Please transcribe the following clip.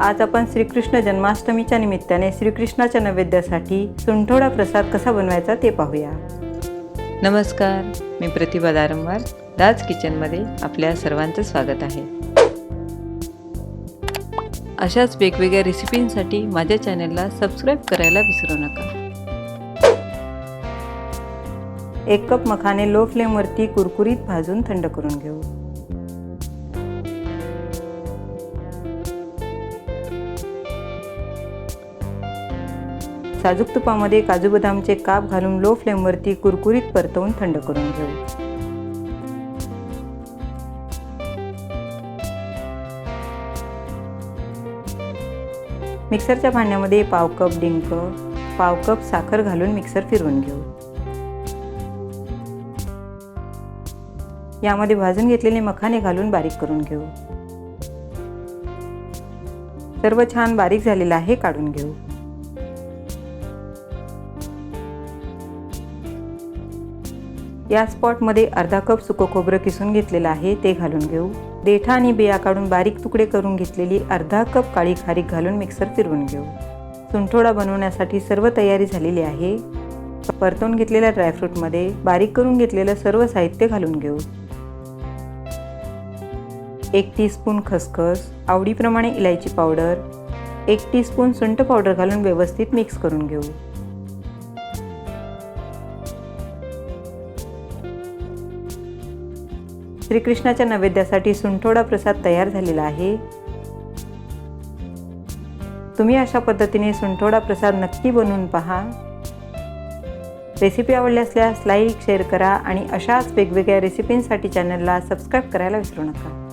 आज आपण श्रीकृष्ण जन्माष्टमीच्या निमित्ताने श्रीकृष्णाच्या नैवेद्यासाठी सुंठोडा प्रसाद कसा बनवायचा ते पाहूया. नमस्कार मी प्रतिभा दारंवार दाज किचनमध्ये आपल्या सर्वांचं स्वागत आहे. अशाच वेगवेगळ्या रेसिपींसाठी माझ्या चॅनलला सबस्क्राईब करायला विसरू नका. एक कप मखाने लो फ्लेमवरती कुरकुरीत भाजून थंड करून घेऊ. साजूक तुपामध्ये काजू बदामचे काप घालून लो फ्लेमवरती कुरकुरीत परतवून थंड करून घेऊ. मिक्सरच्या भांड्यामध्ये पाव कप डिंक पाव कप साखर घालून मिक्सर फिरवून घेऊ. यामध्ये भाजून घेतलेले मखाने घालून बारीक करून घेऊ. सर्व छान बारीक झालेलं आहे काढून घेऊ. या स्पॉटमध्ये अर्धा कप सुकं खोबरं किसून घेतलेलं आहे ते घालून घेऊ. देठा आणि बिया काढून बारीक तुकडे करून घेतलेली अर्धा कप काळी खारीक घालून मिक्सर फिरवून घेऊ. सुंठोडा बनवण्यासाठी सर्व तयारी झालेली आहे. परतून घेतलेल्या ड्रायफ्रूटमध्ये बारीक करून घेतलेलं सर्व साहित्य घालून घेऊ. एक टीस्पून खसखस आवडीप्रमाणे इलायची पावडर एक टीस्पून सुंठ पावडर घालून व्यवस्थित मिक्स करून घेऊ. श्रीकृष्णाच्या नैवेद्यासाठी सुंठोडा प्रसाद तयार झालेला आहे. तुम्ही अशा पद्धतीने सुंठोडा प्रसाद नक्की बनवून पहा. रेसिपी आवडली असल्यास लाईक शेअर करा आणि अशाच वेगवेगळ्या रेसिपींसाठी चॅनलला सबस्क्राईब करायला विसरू नका.